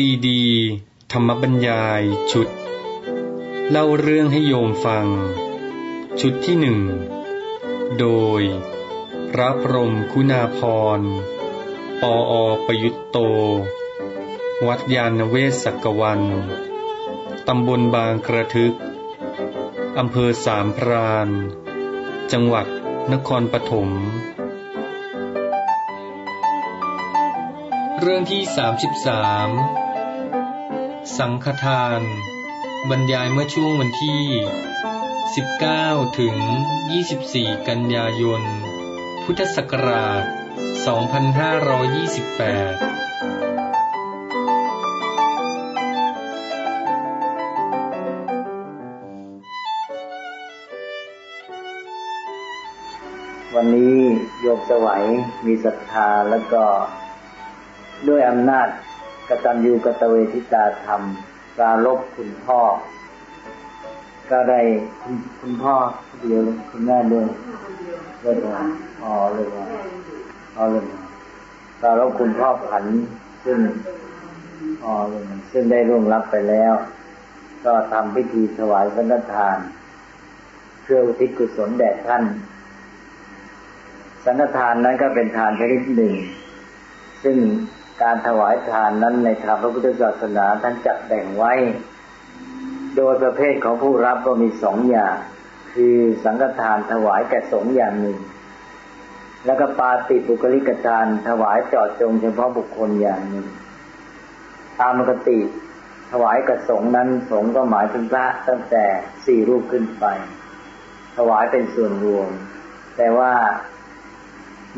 ซีดี ธรรมบรรยายชุด เล่าเรื่องให้โยมฟัง ชุดที่หนึ่ง โดย พระพรมคุณาพร ปออประยุตโต วัดยาณเวศสักวัน ตำบลบางกระทึก อำเภอสามพราน จังหวัดนครปฐมเรื่องที่ 33 สังฆทาน บรรยายเมื่อช่วงวันที่ 19 ถึง 24 กันยายน พุทธศักราช 2528วันนี้โยมสวัยมีศรัทธาแล้วก็ด้วยอำนาจ กตัญญูกตเวทิตาธรรมปราลบคุณพ่อ ก็ได้คุณคุณพ่อเดียวคุณแม่ด้วยเรื่องมาอ๋อเรื่องมาอ๋อเรื่องมาปราลบคุณพ่อผันซึ่งอ๋อเรื่องซึ่งได้ร่วงรับไปแล้ว ก็ทำพิธีถวายสังฆทาน เพื่ออุทิศกุศลแด่ท่าน สังฆทานนั้นก็เป็นทานชนิดหนึ่ง ซึ่ง การถวายทานนั้นในทางพระพุทธศาสนาท่านจัดแบ่งไว้ โดยประเภทของผู้รับก็มีสองอย่าง คือสังฆทานถวายแก่สงฆ์อย่างหนึ่ง แล้วก็ปาติบุคลิกทานถวายเจาะจงเฉพาะบุคคลอย่างหนึ่ง ตามปกติถวายกับสงนั้นสงก็หมายถึงพระตั้งแต่สี่รูปขึ้นไป ถวายเป็นส่วนรวม แต่ว่า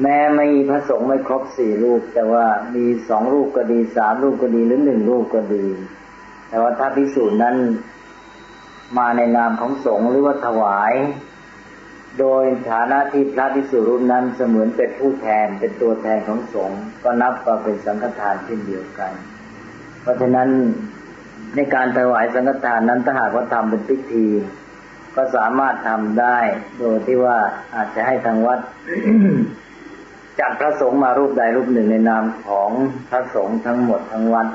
แม้ไม่มีพระสงฆ์ไม่ครบสี่รูป แต่ว่ามีสองรูปก็ดีสามรูปก็ดีหรือหนึ่งรูปก็ดี แต่ว่าถ้าพิสูจน์นั้นมาในนามของสงฆ์หรือว่าถวาย โดยฐานะที่พระพิสุรูปนั้นเสมือนเป็นผู้แทนเป็นตัวแทนของสงฆ์ก็นับว่าเป็นสังฆทานเช่นเดียวกัน เพราะฉะนั้นในการถวายสังฆทานนั้นถ้าหากว่าทำเป็นพิธี ก็สามารถทำได้ โดยที่ว่าอาจจะให้ทางวัด จัดพระสงฆ์มารูปใดรูปหนึ่งในนามของพระสงฆ์ทั้งหมดทั้งวัด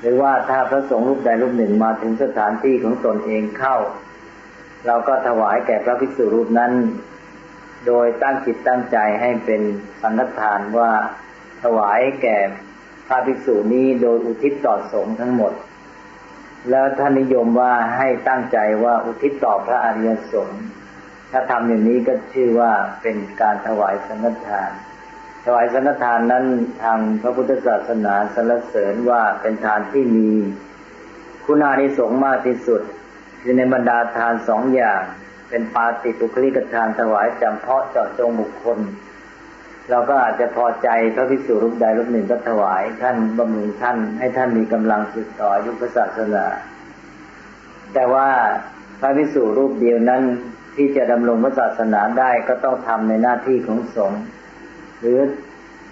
หรือว่าถ้าพระสงฆ์รูปใดรูปหนึ่งมาถึงสถานที่ของตนเองเข้า เราก็ถวายแก่พระภิกษุรูปนั้น โดยตั้งจิตตั้งใจให้เป็นสังฆทานว่าถวายแก่พระภิกษุนี้โดยอุทิศต่อสงฆ์ทั้งหมด แล้วท่านนิยมว่าให้ตั้งใจว่าอุทิศต่อพระอริยสงฆ์ถ้าทำอย่างนี้ก็ชื่อว่าเป็นการถวายสังฆทาน ถวายสังฆทานนั้นทางพระพุทธศาสนาสรรเสริญว่าเป็นทานที่มี คุณานิสงส์มากที่สุดคือในบรรดาทานสองอย่าง เป็นปาติปุคลิกทานถวายจำเพาะเจาะจงบุคคลเราก็อาจจะพอใจพระภิกษุรูปใดรูปหนึ่งก็ถวาย ท่านบำรุงท่านให้ท่านมีกำลังสืบต่อยุพระศาสนา แต่ว่าพระภิกษุรูปเดียวนั้นที่จะดำรงพระศาสนาได้ก็ต้องทำในหน้าที่ของสงฆ์ หรือ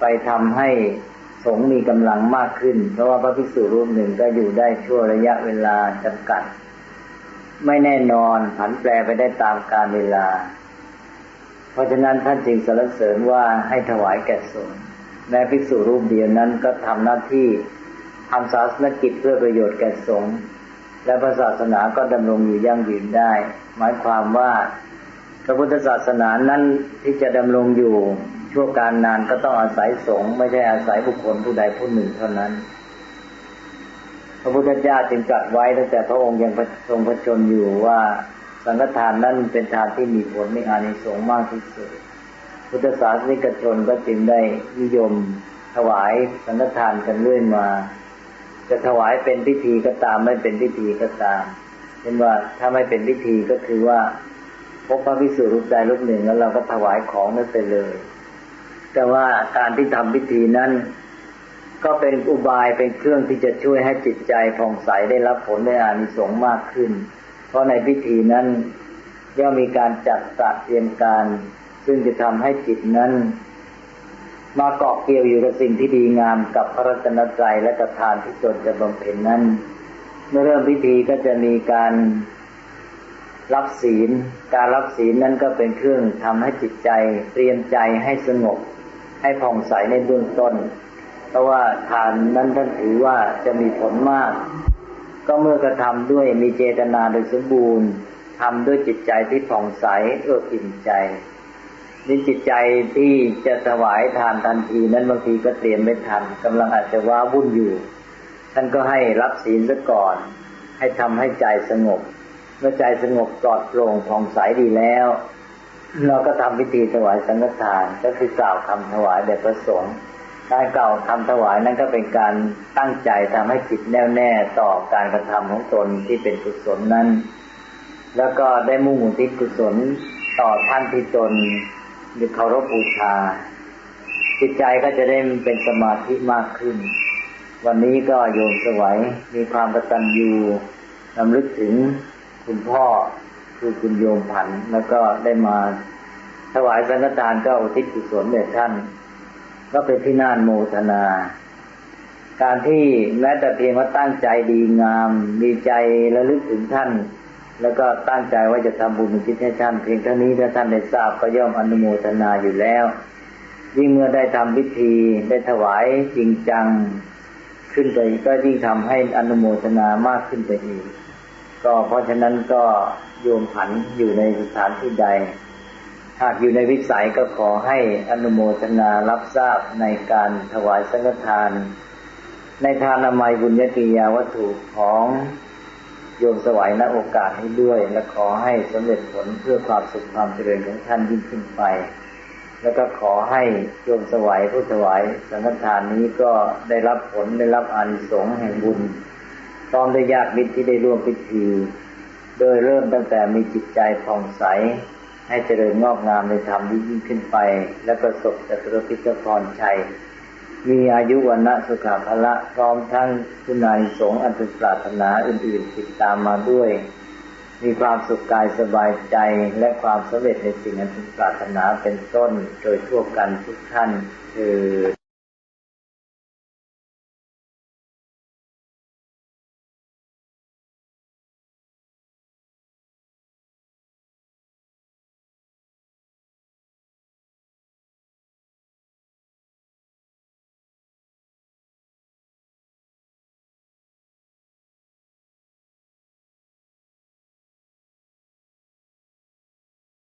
ไปทำให้สงมีกำลังมากขึ้น เพราะว่าพระภิกษุรูปหนึ่งก็อยู่ได้ชั่วระยะเวลาจำกัด ไม่แน่นอนผันแปรไปได้ตามกาลเวลา เพราะฉะนั้นท่านจึงสรรเสริญว่าให้ถวายแก่สงฆ์แม้ภิกษุรูปเดียวนั้นก็ทำหน้าที่ทำศาสนกิจเพื่อประโยชน์แก่สงฆ์และพระศาสนาก็ดำรงอยู่ยั่งยืนได้ หมายความว่าพระพุทธศาสนานั้นที่จะดำรงอยู่ ชั่วการนานก็ต้องอาศัยสงฆ์ไม่ใช่อาศัยบุคคลผู้ใดผู้หนึ่งเท่านั้น พระพุทธเจ้าจึงตรัสไว้ตั้งแต่พระองค์ยังทรงพระชนอยู่ว่าสังฆทานนั้นเป็นทานที่มีผลมีอานิสงส์มากที่สุด พุทธศาสนิกชนก็จึงได้นิยมถวายสังฆทานกันเรื่อยมา จะถวายเป็นพิธีก็ตามไม่เป็นพิธีก็ตามเช่นว่าถ้าไม่เป็นพิธีก็คือว่าพบพระภิกษุรูปใดรูปหนึ่งแล้วเราก็ถวายของนั้นไปเลย แต่ว่าการที่ทำพิธีนั้น ก็เป็นอุบายเป็นเครื่องที่จะช่วยให้จิตใจผ่องใสได้รับผลในอานิสงส์มากขึ้น เพราะในพิธีนั้นย่อมมีการจัดตระเตรียมการ ซึ่งจะทำให้จิตนั้น มาเกาะเกี่ยวอยู่กับสิ่งที่ดีงามกับพระรัตนตรัยและกับทานที่ตนจะบำเพ็ญนั้น เมื่อเริ่มพิธีก็จะมีการรับศีล การรับศีลนั้นก็เป็นเครื่องทำให้จิตใจ เตรียมใจให้สงบ ให้ผ่องใสในเบื้องต้น เพราะว่าทานนั้นท่านถือว่าจะมีผลมาก ก็เมื่อกระทำด้วยมีเจตนาโดยสมบูรณ์ทำด้วยจิตใจที่ผ่องใสเอื้ออิ่มใจนี่จิตใจที่จะถวายทานทันทีนั้นบางทีก็เตรียมไม่ทันกำลังอาจจะว้าวุ่นอยู่ ท่านก็ให้รับศีลซะก่อน ให้ทำให้ใจสงบ เมื่อใจสงบปลอดโปร่งผ่องใสดีแล้ว เราก็ทำพิธีถวายสังฆทานก็คือกล่าวคำถวายแด่พระสงฆ์การกล่าวคำถวายนั้นก็เป็นการตั้งใจทำให้จิตแน่วแน่ต่อการกระทำของตนที่เป็นกุศลนั้น แล้วก็ได้มุ่งอุทิศกุศลต่อท่านที่ตนหรือเคารพบูชา จิตใจก็จะได้เป็นสมาธิมากขึ้น วันนี้ก็โยมสวัยมีความกตัญญูนำลึกถึงคุณพ่อ คือคุณโยมผันแล้วก็ได้มาถวายสังฆทานก็อุทิศกุศลแด่ท่าน ก็เป็นที่น่านโมทนา การที่แม้แต่เพียงว่าตั้งใจดีงามมีใจระลึกถึงท่าน แล้วก็ตั้งใจว่าจะทำบุญอุทิศให้ท่านเพียงเท่านี้ถ้าท่านได้ทราบก็ย่อมอนุโมทนาอยู่แล้วยิ่งเมื่อได้ทำพิธีได้ถวายจริงจังขึ้นไปก็ยิ่งทำให้อนุโมทนามากขึ้นไปอีก ก็เพราะฉะนั้นก็โยมผันอยู่ในสถานที่ใด หากอยู่ในวิสัยก็ขอให้อนุโมทนารับทราบในการถวายสังฆทาน ในทานอมัยบุญญกิยาวัตถุของโยมสวัยณโอกาสให้ด้วย และขอให้สำเร็จผลเพื่อความสุขความเจริญของท่านยิ่งขึ้นไป แล้วก็ขอให้โยมสวัยผู้ถวายสังฆทานนี้ก็ได้รับผลได้รับอานิสงส์แห่งบุญ พร้อมด้วยญาติมิตรที่ได้ร่วมพิธี โดยเริ่มตั้งแต่มีจิตใจผ่องใส ให้เจริญงอกงามในธรรมที่ยิ่งขึ้นไป และประสบจตุระพิจพรชัย มีอายุวันนะสุขภละพร้อมทั้งคุณานิสงอันเป็นปรารถนาอื่นๆติดตามมาด้วย มีความสุขกายสบายใจและความสำเร็จในสิ่งอันเป็นปรารถนาเป็นต้น โดยทั่วกันทุกท่านคือ